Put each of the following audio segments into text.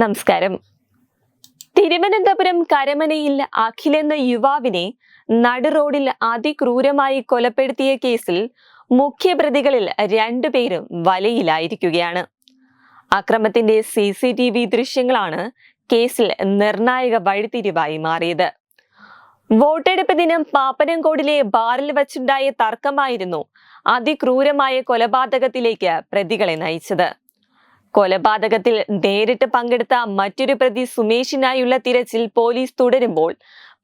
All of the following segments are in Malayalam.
നമസ്കാരം. തിരുവനന്തപുരം കരമനയിൽ അഖിലെന്ന യുവാവിനെ നടുറോഡിൽ അതിക്രൂരമായി കൊലപ്പെടുത്തിയ കേസിൽ മുഖ്യപ്രതികളിൽ രണ്ടുപേരും വലയിലായിരിക്കുകയാണ്. അക്രമത്തിന്റെ സി സി ടി വി ദൃശ്യങ്ങളാണ് കേസിൽ നിർണായക വഴിത്തിരിവായി മാറിയത്. വോട്ടെടുപ്പ് ദിനം പാപ്പനംകോടിലെ ബാറിൽ വച്ചുണ്ടായ തർക്കമായിരുന്നു അതിക്രൂരമായ കൊലപാതകത്തിലേക്ക് പ്രതികളെ നയിച്ചത്. കൊലപാതകത്തിൽ നേരിട്ട് പങ്കെടുത്ത മറ്റൊരു പ്രതി സുമേഷിനായുള്ള തിരച്ചിൽ പോലീസ് തുടരുമ്പോൾ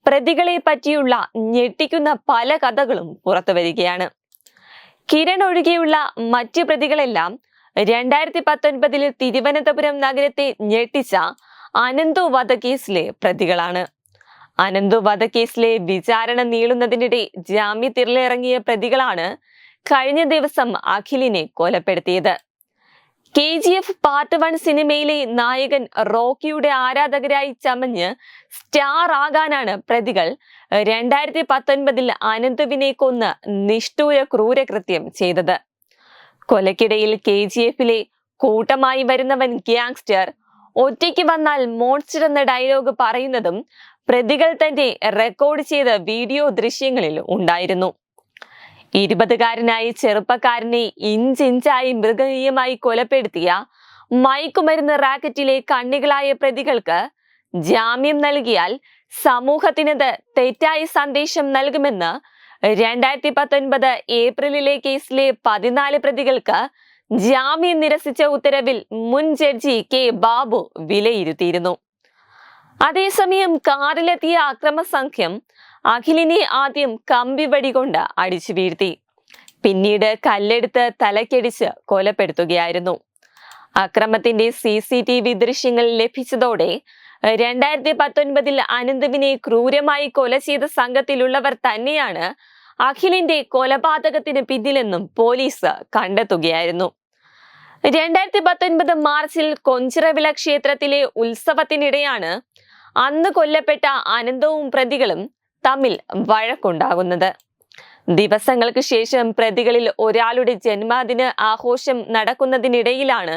പ്രതികളെ പറ്റിയുള്ള ഞെട്ടിക്കുന്ന പല കഥകളും പുറത്തു വരികയാണ്. കിരൺ ഒഴികെയുള്ള മറ്റ് പ്രതികളെല്ലാം രണ്ടായിരത്തി പത്തൊൻപതിൽ തിരുവനന്തപുരം നഗരത്തെ ഞെട്ടിച്ച അനന്തു വധക്കേസിലെ പ്രതികളാണ്. അനന്തു വധക്കേസിലെ വിചാരണ നീളുന്നതിനിടെ ജാമ്യത്തിറിലിറങ്ങിയ പ്രതികളാണ് കഴിഞ്ഞ ദിവസം അഖിലിനെ കൊലപ്പെടുത്തിയത്. K G F part one സിനിമയിലെ നായകൻ റോക്കിയുടെ ആരാധകരായി ചമഞ്ഞ് സ്റ്റാർ ആകാനാണ് പ്രതികൾ. രണ്ടായിരത്തി പത്തൊൻപതിൽ അനന്തുവിനെ കൊന്ന് നിഷ്ഠൂര ക്രൂരകൃത്യം ചെയ്തത്. കൊലക്കിടയിൽ കെ ജി എഫിലെ കൂട്ടമായി വരുന്നവൻ ഗ്യാങ്സ്റ്റർ. ഒറ്റയ്ക്ക് വന്നാൽ മോൺസ്റ്റർ എന്ന ഡയലോഗ് പറയുന്നതും പ്രതികൾ തന്നെ റെക്കോർഡ് ചെയ്ത വീഡിയോ ദൃശ്യങ്ങളിൽ ഉണ്ടായിരുന്നു. ഇരുപതുകാരനായ ചെറുപ്പക്കാരനെ ഇഞ്ചിഞ്ചായി മൃഗീയമായി കൊലപ്പെടുത്തിയ മയക്കുമരുന്ന് റാക്കറ്റിലെ കണ്ണികളായ പ്രതികൾക്ക് ജാമ്യം നൽകിയാൽ സമൂഹത്തിനത് തെറ്റായ സന്ദേശം നൽകുമെന്ന് രണ്ടായിരത്തി പത്തൊൻപത് ഏപ്രിലിലെ കേസിലെ പതിനാല് പ്രതികൾക്ക് ജാമ്യം നിരസിച്ച ഉത്തരവിൽ മുൻ ജഡ്ജി കെ ബാബു വിലയിരുത്തിയിരുന്നു. അതേസമയം കാറിലെത്തിയ അക്രമസംഖ്യം അഖിലിനെ ആദ്യം കമ്പിവടി കൊണ്ട് അടിച്ചു വീഴ്ത്തി. പിന്നീട് കല്ലെടുത്ത് തലക്കടിച്ച് കൊലപ്പെടുത്തുകയായിരുന്നു. അക്രമത്തിന്റെ സി സി ടി വി ദൃശ്യങ്ങൾ ലഭിച്ചതോടെ രണ്ടായിരത്തി പത്തൊൻപതിൽ അനന്തുവിനെ ക്രൂരമായി കൊല ചെയ്ത സംഘത്തിലുള്ളവർ തന്നെയാണ് അഖിലിന്റെ കൊലപാതകത്തിന് പിന്നിലെന്നും പോലീസ് കണ്ടെത്തുകയായിരുന്നു. രണ്ടായിരത്തി പത്തൊൻപത് മാർച്ചിൽ കൊഞ്ചിറവിള ക്ഷേത്രത്തിലെ ഉത്സവത്തിനിടെയാണ് അന്ന് കൊല്ലപ്പെട്ട അനന്തവും പ്രതികളും തമ്മിൽ വഴക്കുണ്ടാകുന്നത്. ദിവസങ്ങൾക്ക് ശേഷം പ്രതികളിൽ ഒരാളുടെ ജന്മദിന ആഘോഷം നടക്കുന്നതിനിടയിലാണ്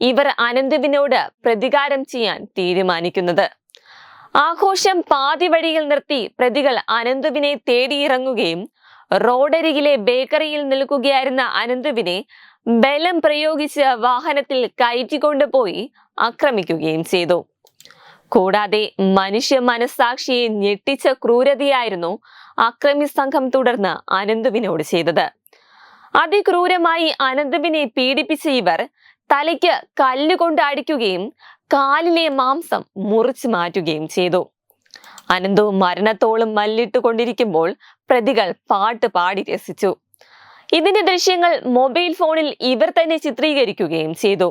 ഇവർ അനന്തുവിനോട് പ്രതികാരം ചെയ്യാൻ തീരുമാനിക്കുന്നത്. ആഘോഷം പാതി വഴിയിൽ നിർത്തി പ്രതികൾ അനന്തുവിനെ തേടിയിറങ്ങുകയും റോഡരികിലെ ബേക്കറിയിൽ നിൽക്കുകയായിരുന്ന അനന്തുവിനെ ബലം പ്രയോഗിച്ച് വാഹനത്തിൽ കയറ്റിക്കൊണ്ടുപോയി ആക്രമിക്കുകയും ചെയ്തു. കൂടാതെ മനുഷ്യ മനസാക്ഷിയെ ഞെട്ടിച്ച ക്രൂരതയായിരുന്നു അക്രമി സംഘം തുടർന്ന് അനന്തുവിനോട് ചെയ്തത്. അതിക്രൂരമായി അനന്തുവിനെ പീഡിപ്പിച്ച ഇവർ തലയ്ക്ക് കല്ലുകൊണ്ട് അടിക്കുകയും കാലിലെ മാംസം മുറിച്ചു മാറ്റുകയും ചെയ്തു. അനന്തു മരണത്തോളം മല്ലിട്ടുകൊണ്ടിരിക്കുമ്പോൾ പ്രതികൾ പാട്ട് പാടി രസിച്ചു. ഇതിന്റെ ദൃശ്യങ്ങൾ മൊബൈൽ ഫോണിൽ ഇവർ തന്നെ ചിത്രീകരിക്കുകയും ചെയ്തു.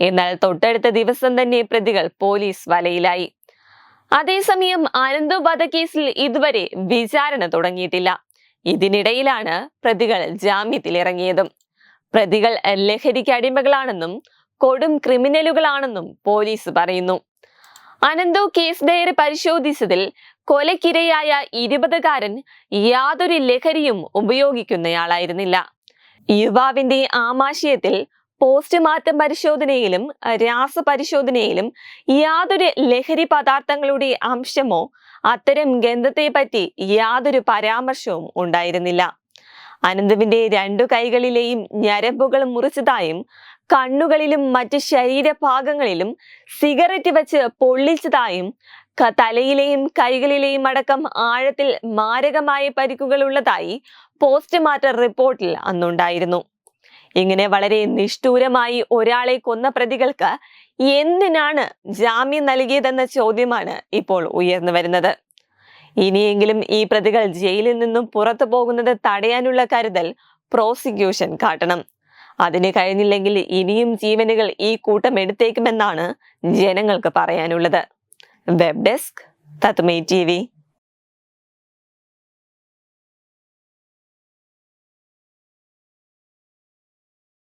എന്നാൽ തൊട്ടടുത്ത ദിവസം തന്നെ പ്രതികൾ പോലീസ് വലയിലായി. അതേസമയം അനന്തു വധക്കേസിൽ ഇതുവരെ വിചാരണ തുടങ്ങിയിട്ടില്ല. ഇതിനിടയിലാണ് പ്രതികൾ ജാമ്യത്തിലിറങ്ങിയതും. പ്രതികൾ ലഹരിക്ക് അടിമകളാണെന്നും കൊടും ക്രിമിനലുകളാണെന്നും പോലീസ് പറയുന്നു. അനന്തു കേസ് ഡയറി പരിശോധിച്ചതിൽ കൊലക്കിരയായ ഇരുപതുകാരൻ യാതൊരു ലഹരിയും ഉപയോഗിക്കുന്നയാളായിരുന്നില്ല. യുവാവിന്റെ ആമാശയത്തിൽ പോസ്റ്റ്മോർട്ടം പരിശോധനയിലും രാസപരിശോധനയിലും യാതൊരു ലഹരി പദാർത്ഥങ്ങളുടെ അംശമോ അത്തരം ഗന്ധത്തെ പറ്റി യാതൊരു പരാമർശവും ഉണ്ടായിരുന്നില്ല. അനന്തുവിന്റെ രണ്ടു കൈകളിലെയും ഞരമ്പുകൾ മുറിച്ചതായും കണ്ണുകളിലും മറ്റ് ശരീരഭാഗങ്ങളിലും സിഗരറ്റ് വെച്ച് പൊള്ളിച്ചതായും തലയിലെയും കൈകളിലെയും അടക്കം ആഴത്തിൽ മാരകമായ പരിക്കുകൾ ഉള്ളതായി പോസ്റ്റ്മോർട്ടം റിപ്പോർട്ടിൽ അന്നുണ്ടായിരുന്നു. ഇങ്ങനെ വളരെ നിഷ്ഠൂരമായി ഒരാളെ കൊന്ന പ്രതികൾക്ക് എന്തിനാണ് ജാമ്യം നൽകിയതെന്ന ചോദ്യമാണ് ഇപ്പോൾ ഉയർന്നു വരുന്നത്. ഇനിയെങ്കിലും ഈ പ്രതികൾ ജയിലിൽ നിന്നും പുറത്തു പോകുന്നത് തടയാനുള്ള കരുതൽ പ്രോസിക്യൂഷൻ കാട്ടണം. അതിന് കഴിഞ്ഞില്ലെങ്കിൽ ഇനിയും ജീവനുകൾ ഈ കൂട്ടം എടുത്തേക്കുമെന്നാണ് ജനങ്ങൾക്ക് പറയാനുള്ളത്. Web desk തത്മേ T